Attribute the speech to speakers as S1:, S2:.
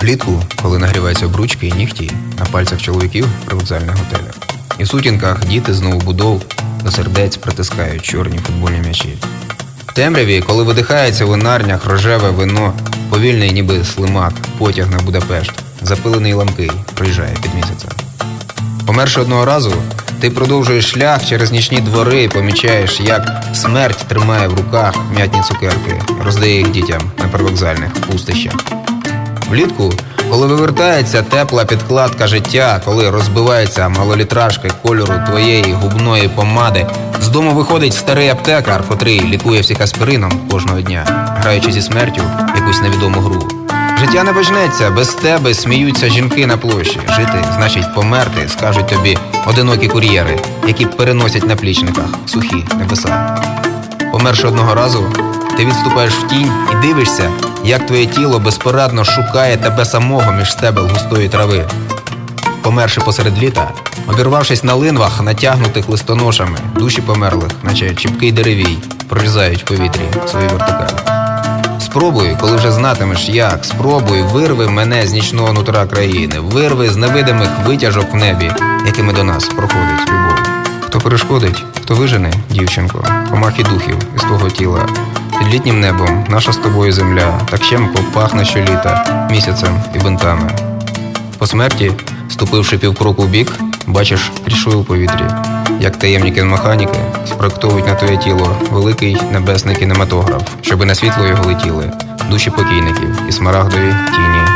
S1: Влітку, коли нагріваються обручки і нігті на пальцях чоловіків при вокзальних готелях. І в сутінках діти з новобудов до сердець притискають чорні футбольні м'ячі. В темряві, коли видихається в винарнях рожеве вино, повільний ніби слимак, потяг на Будапешт, запилений ламкий, проїжджає під місяцем. Померши одного разу, ти продовжуєш шлях через нічні двори і помічаєш, як смерть тримає в руках м'ятні цукерки, роздає їх дітям на привокзальних пустищах. Влітку, коли вивертається тепла підкладка життя, коли розбивається малолітражка кольору твоєї губної помади, з дому виходить старий аптекар, котрий лікує всіх аспирином кожного дня, граючи зі смертю якусь невідому гру. Життя не почнеться, без тебе сміються жінки на площі. Жити значить померти, скажуть тобі одинокі кур'єри, які переносять на плічниках сухі небеса. Померши одного разу, ти відступаєш в тінь і дивишся, як твоє тіло безпорадно шукає тебе самого між стебел густої трави. Померши посеред літа, обірвавшись на линвах, натягнутих листоношами, душі померлих, наче чіпкий деревій, прорізають в повітрі свої вертикалі. Спробуй, коли вже знатимеш як, спробуй, вирви мене з нічного нутра країни, вирви з невидимих витяжок в небі, якими до нас проходить любов. Перешкодить, хто вижене, дівчинко, помахи духів із твого тіла. Під літнім небом наша з тобою земля так щемко пахне щоліта місяцем і бинтами. По смерті, ступивши півкроку в бік, бачиш трішою у повітрі, як таємні кіномеханіки спроектовують на твоє тіло великий небесний кінематограф, щоби на світло його летіли душі покійників і смарагдові тіні